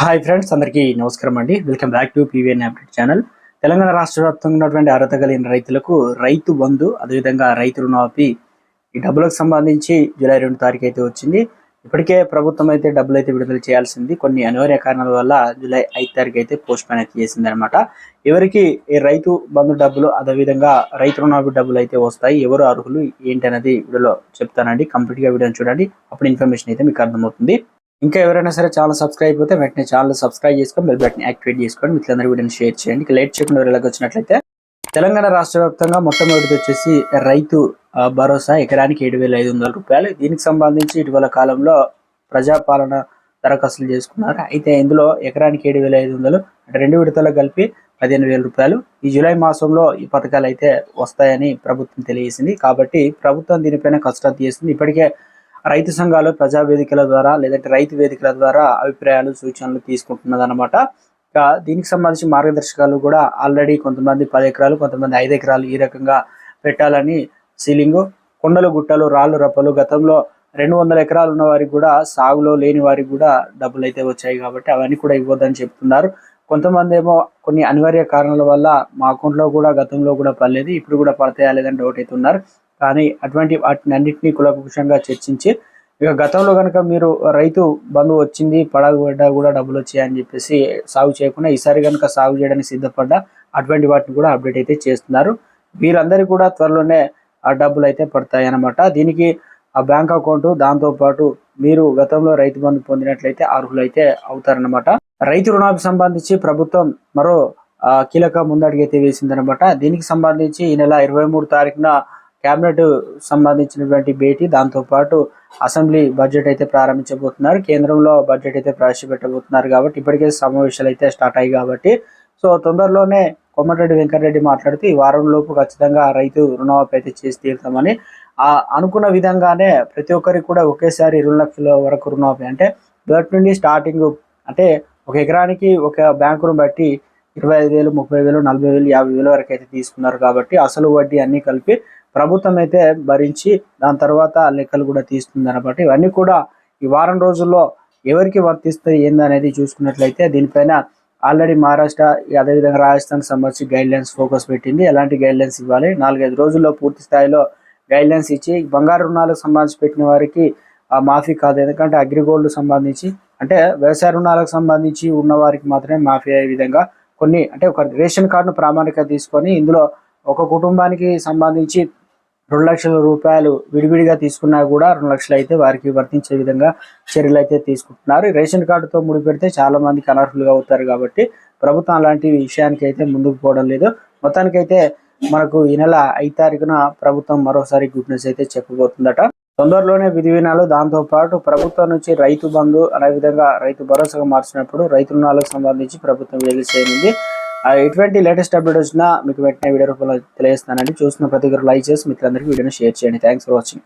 Hi friends అందరికీ నమస్కారం అండి. Welcome back to PVN update channel Telangana రాష్ట్ర వ్యాప్తంగా ఉన్నటువంటి అర్హత కలిగిన రైతులకు రైతు బంధు అదేవిధంగా రైతు రుణమాఫీ ఈ డబ్బులకు సంబంధించి జూలై రెండు తారీఖు అయితే వచ్చింది. ఇప్పటికే ప్రభుత్వం అయితే డబ్బులు అయితే విడుదల చేయాల్సింది. కొన్ని అనివార్య కారణాల వల్ల జూలై ఐదు తారీఖు అయితే పోస్ట్ పోన్ అయితే చేసింది అనమాట ఎవరికి ఈ రైతు బంధు డబ్బులు అదేవిధంగా రైతు రుణమాఫీ డబ్బులు అయితే వస్తాయి ఎవరు అర్హులు ఏంటి అనేది వీడియోలో చెప్తానండి. కంప్లీట్గా వీడియోని చూడండి. అప్పుడు ఇన్ఫర్మేషన్ అయితే మీకు అర్థమవుతుంది. ఇంకా ఎవరైనా సరే ఛానల్ సబ్స్క్రైబ్ అయితే వెంటనే ఛానల్ సబ్స్క్రైబ్ చేసుకొని బెల్ బటన్ యాక్టివేట్ చేసుకోండి మిత్రులందరూ వీడియోని షేర్ చేయండి. ఇక లేట్ చేయకుండా వీళ్ళకి వచ్చినట్లయితే తెలంగాణ రాష్ట్ర వ్యాప్తంగా మొట్టమొదటిది వచ్చేసి రైతు భరోసా ఎకరానికి ఏడు వేల ఐదు వందల రూపాయలు. దీనికి సంబంధించి ఇటీవల కాలంలో ప్రజాపాలన దరఖాస్తులు చేసుకున్నారు. అయితే ఇందులో ఎకరానికి ఏడు వేల ఐదు వందలు అంటే రెండు విడతలు కలిపి పదిహేను వేల రూపాయలు. ఈ జూలై మాసంలో ఈ పథకాలు అయితే వస్తాయని ప్రభుత్వం తెలియజేసింది. కాబట్టి ప్రభుత్వం దీనిపైన కష్టం చేస్తుంది ఇప్పటికే రైతు సంఘాలు ప్రజా వేదికల ద్వారా లేదంటే రైతు వేదికల ద్వారా అభిప్రాయాలు సూచనలు తీసుకుంటున్నది అనమాట దీనికి సంబంధించి మార్గదర్శకాలు కూడా ఆల్రెడీ కొంతమంది పది ఎకరాలు కొంతమంది ఐదు ఎకరాలు ఈ రకంగా పెట్టాలని సీలింగ్. కొండలు గుట్టలు రాళ్ళు రప్పలు గతంలో రెండు వందల ఎకరాలు ఉన్న వారికి కూడా సాగులో లేని వారికి కూడా డబ్బులు అయితే వచ్చాయి కాబట్టి అవన్నీ కూడా ఇవ్వద్దని చెప్తున్నారు. కొంతమంది ఏమో కొన్ని అనివార్య కారణాల వల్ల మా అకౌంట్లో కూడా గతంలో కూడా పడలేదు ఇప్పుడు కూడా పడతాయా లేదని డౌట్ అవుతున్నారు. కానీ అటువంటి వాటిని అన్నింటినీ కులకుషంగా చర్చించి ఇక గతంలో కనుక మీరు రైతు బంధు వచ్చింది పడగబడ్డా కూడా డబ్బులు వచ్చాయని చెప్పేసి సాగు చేయకుండా ఈసారి కనుక సాగు చేయడానికి సిద్ధపడ్డా అటువంటి వాటిని కూడా అప్డేట్ అయితే చేస్తున్నారు. వీరందరికీ కూడా త్వరలోనే ఆ డబ్బులు అయితే పడతాయి అన్నమాట. దీనికి ఆ బ్యాంక్ అకౌంట్ దాంతో పాటు మీరు గతంలో రైతు బంధు పొందినట్లయితే అర్హులైతే అవుతారన్నమాట. రైతు రుణాలకు సంబంధించి ప్రభుత్వం మరో కీలక ముందడుగైతే అయితే వేసిందనమాట దీనికి సంబంధించి ఈ నెల ఇరవై మూడు తారీఖున కేబినెట్ సంబంధించినటువంటి భేటీ దాంతో పాటు అసెంబ్లీ బడ్జెట్ అయితే ప్రారంభించబోతున్నారు. కేంద్రంలో బడ్జెట్ అయితే ప్రవేశపెట్టబోతున్నారు కాబట్టి ఇప్పటికే సమావేశాలు అయితే స్టార్ట్ అయ్యాయి కాబట్టి. సో తొందరలోనే కొమ్మటిరెడ్డి వెంకటరెడ్డి మాట్లాడుతూ ఈ వారం లోపు ఖచ్చితంగా రైతు రుణమాఫీ అయితే చేసి తీరుతామని ఆ అనుకున్న విధంగానే ప్రతి ఒక్కరికి కూడా ఒకేసారి ఇరవై లక్షల వరకు రుణమాఫీ అంటే మొదటి నుండి స్టార్టింగ్ అంటే ఒక ఎకరానికి ఒక బ్యాంకును బట్టి ఇరవై ఐదు వేలు ముప్పై వేలు నలభై వేలు యాభై వేలు వరకు అయితే తీసుకున్నారు కాబట్టి అసలు వడ్డీ అన్నీ కలిపి ప్రభుత్వం అయితే భరించి దాని తర్వాత లెక్కలు కూడా తీస్తుంది అనమాట ఇవన్నీ కూడా ఈ వారం రోజుల్లో ఎవరికి వర్తిస్తాయి ఏందనేది చూసుకున్నట్లయితే దీనిపైన ఆల్రెడీ మహారాష్ట్ర అదేవిధంగా రాజస్థాన్ సంబంధించి గైడ్ లైన్స్ ఫోకస్ పెట్టింది. ఎలాంటి గైడ్ లైన్స్ ఇవ్వాలి? నాలుగైదు రోజుల్లో పూర్తి స్థాయిలో గైడ్ లైన్స్ ఇచ్చి బంగారు రుణాలకు సంబంధించి పెట్టిన వారికి ఆ మాఫీ కాదు. ఎందుకంటే అగ్రిగోల్డ్ సంబంధించి అంటే వ్యవసాయ రుణాలకు సంబంధించి ఉన్న వారికి మాత్రమే మాఫీ అయ్యే విధంగా కొన్ని అంటే ఒక రేషన్ కార్డును ప్రామాణిక తీసుకొని ఇందులో ఒక కుటుంబానికి సంబంధించి రెండు లక్షల రూపాయలు విడివిడిగా తీసుకున్నా కూడా రెండు లక్షలు అయితే వారికి వర్తించే విధంగా చర్యలు అయితే తీసుకుంటున్నారు. రేషన్ కార్డుతో ముడిపెడితే చాలా మందికి అనర్హులుగా అవుతారు కాబట్టి ప్రభుత్వం అలాంటి విషయానికి అయితే ముందుకు పోవడం లేదు. మొత్తానికైతే మనకు ఈ నెల ఐదు తారీఖున ప్రభుత్వం మరోసారి గుడ్ న్యూస్ అయితే చెప్పబోతుందట. తొందరలోనే విధి వినాలు దాంతో పాటు ప్రభుత్వం నుంచి రైతు బంధు అనే విధంగా రైతు భరోసాగా మార్చినప్పుడు రైతు రుణాలకు సంబంధించి ప్రభుత్వం విడుదల చేయనుంది? ఎటువంటి లేటెస్ట్ అప్డేట్ వచ్చినా మీకు వెంటనే వీడియో రూపంలో తెలియజేస్తానండి. చూస్తున్న ప్రతి ఒక్కరు లైక్ చేసి మిత్రులందరికీ వీడియోని షేర్ చేయండి. Thanks for watching